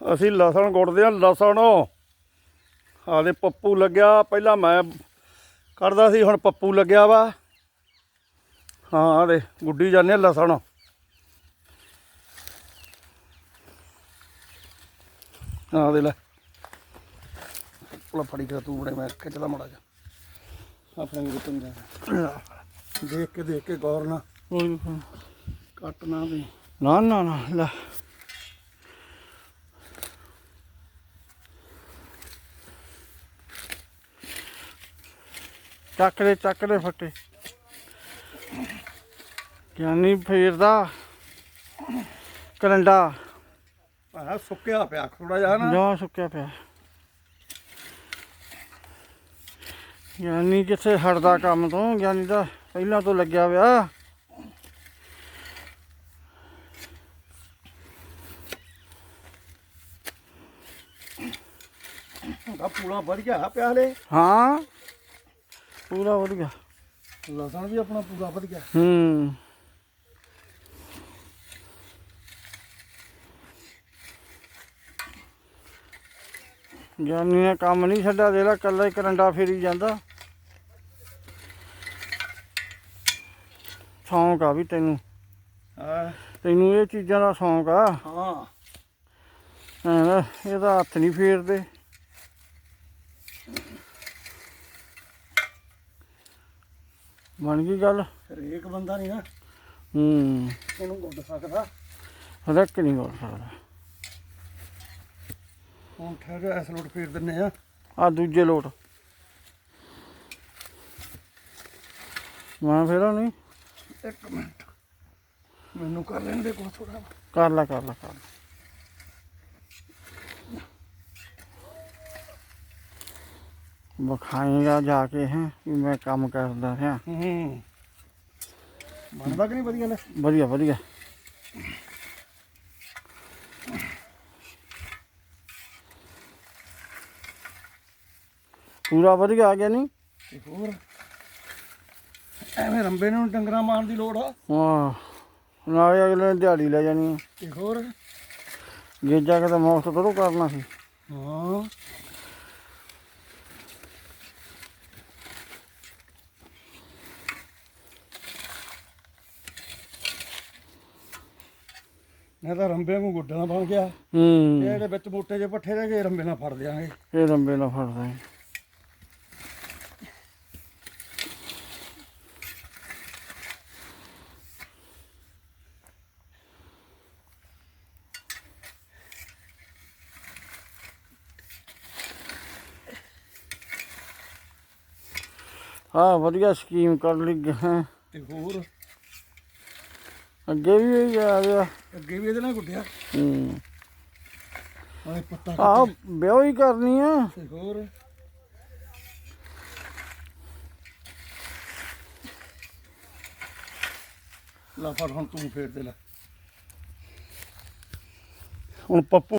ਅਸੀਂ ਲਸਣ ਗੁੱਟਦੇ ਆ ਲਸਣ। ਆਦੇ ਪੱਪੂ ਲੱਗਿਆ ਪਹਿਲਾਂ ਮੈਂ ਕੱਢਦਾ ਸੀ ਹੁਣ ਪੱਪੂ ਲੱਗਿਆ ਵਾ। ਹਾਂ ਆਦੇ ਗੁੱਡੀ ਜਾਂਦੇ ਆ ਲਸਣ। ਆ ਦੇ ਲੈ। ਪਲਾ ਫੜੀ ਕਰ ਤੂੰ ਬੜੇ ਮੈਂ ਖਿੱਚਦਾ ਮੜਾ ਜਾ ਆਪਣੇ ਨੂੰ ਗੁੱਤਨ ਜਾ ਦੇਖ ਕੇ ਦੇਖ ਕੇ ਗੌਰ ਨਾ। ਕੱਟ ਨਾ ਦੇ ਨਾ ਨਾ ਨਾ ਲੈ। ਚੱਕ ਲੈ ਚੱਕ ਲੈ ਫੱਟੇ। ਗਿਆਨੀ ਫੇਰਦਾ ਕਰੰਡਾ। ਆ ਸੁੱਕਿਆ ਪਿਆ ਥੋੜਾ ਜਿਹਾ ਨਾ। ਜਮਾ ਸੁੱਕਿਆ ਪਿਆ। ਗਿਆਨੀ ਕਿੱਥੇ ਹਟਦਾ ਕੰਮ ਤੋਂ? ਗਿਆਨੀ ਦਾ ਪਹਿਲਾਂ ਤੋਂ ਲੱਗਿਆ ਵਿਆ। ਆ ਪੂਲਾ ਵਧ ਗਿਆ ਪਿਆ ਹਲੇ। ਹਾਂ। ਪੂਰਾ ਵਧੀਆ ਲਸਣ ਵੀ ਆਪਣਾ ਪੂਰਾ ਵਧ ਗਿਆ। ਹੂੰ। ਗਿਆਨੀ ਨੇ ਕੰਮ ਨਹੀਂ ਛੱਡਿਆ ਦੇ ਲਾ ਕੱਲਾ ਹੀ ਕਰੰਡਾ ਫੇਰੀ ਜਾਂਦਾ। ਸ਼ੌਂਕ ਆ ਵੀ ਤੈਨੂੰ। ਹਾਂ। ਤੈਨੂੰ ਇਹ ਚੀਜ਼ਾਂ ਦਾ ਸ਼ੌਂਕ ਆ। ਹਾਂ। ਇਹਦਾ ਹੱਥ ਨਹੀਂ ਫੇਰਦੇ। ਬਣ ਗਈ ਗੱਲ? ਹਰੇਕ ਬੰਦਾ ਨਹੀਂ ਨਾ ਹੂੰ। ਇਹਨੂੰ ਗੁੱਡ ਸਕਦਾ। ਹਰੇਕ ਨਹੀਂ ਕਰ ਸਕਦਾ। ਹੁਣ ਠਹਿਰ ਐਸ ਲੋਟ ਫੇਰ ਦਿੰਨੇ ਆ। ਆ ਦੂਜੇ ਲੋਟ। ਮੈਂ ਫੇਰਾ ਨਹੀਂ ਇੱਕ ਮਿੰਟ। ਮੈਨੂੰ ਕਰ ਲੈਣ ਦੇ ਕੋਲ ਥੋੜਾ ਕਰ ਲੈ ਕਰ ਲੈ ਕਰ ਲੈ। ਵਿਖਾਏਗਾ ਜਾ ਕੇ ਹੈ ਵੀ ਮੈਂ ਕੰਮ ਕਰਦਾ ਹਾਂ ਹੂੰ। ਬਣਦਾ ਕਿ ਨਹੀਂ ਵਧੀਆ ਲੈ ਵਧੀਆ ਵਧੀਆ। ਪੂਰਾ ਵਧੀਆ ਆ ਗਿਆ ਨਹੀਂ ਤੇ ਹੋਰ? ਐਵੇਂ ਰੰਬੇ ਨੂੰ ਡੰਗਰਾਂ ਮਾਰਨ ਦੀ ਲੋੜ ਆ? ਵਾਹ ਨਾਲੇ ਅਗਲੇ ਨੇ ਦਿਹਾੜੀ ਲੈ ਜਾਣੀ ਆ। ਤੇ ਹੋਰ? ਗੇਜਾ ਕਿਤੇ ਮੁਫਤ ਥੋੜ੍ਹਾ ਕਰਨਾ ਸੀ। ਹਾਂ। ਮੈਂ ਤਾਂ ਰੰਬੇ ਨੂੰ ਗੁੱਡਣਾ ਬਣ ਗਿਆ। ਹੂੰ। ਇਹਦੇ ਵਿੱਚ ਮੋਟੇ ਜਿਹੇ ਪੱਠੇ ਰਹਿ ਗਏ ਰੰਬੇ ਨਾਲ ਫੜ ਦਿਆਂਗੇ। ਇਹ ਲੰਬੇ ਨਾ ਫੜਦਾ ਹੈ ਹਾਂ ਵਧੀਆ ਸਕੀਮ ਕਰ ਲਈ ਹੈ। ਤੇ ਹੋਰ? ਅੱਗੇ ਵੀ ਇਹੀ ਆ ਗਿਆ। ਅੱਗੇ ਵੀ ਇਹਦੇ ਨਾਲ ਗੁੱਡਿਆ ਹੂੰ। ਆਏ ਪੱਤਾ ਆਹ ਵਿਆਹ ਹੀ ਕਰਨੀ ਆ। ਤੇ ਹੋਰ? ਲਾ ਫੜ ਹੁਣ ਤੂੰ ਫੇਰ ਦੇ ਲੈ। ਹੁਣ ਪੱਪੂ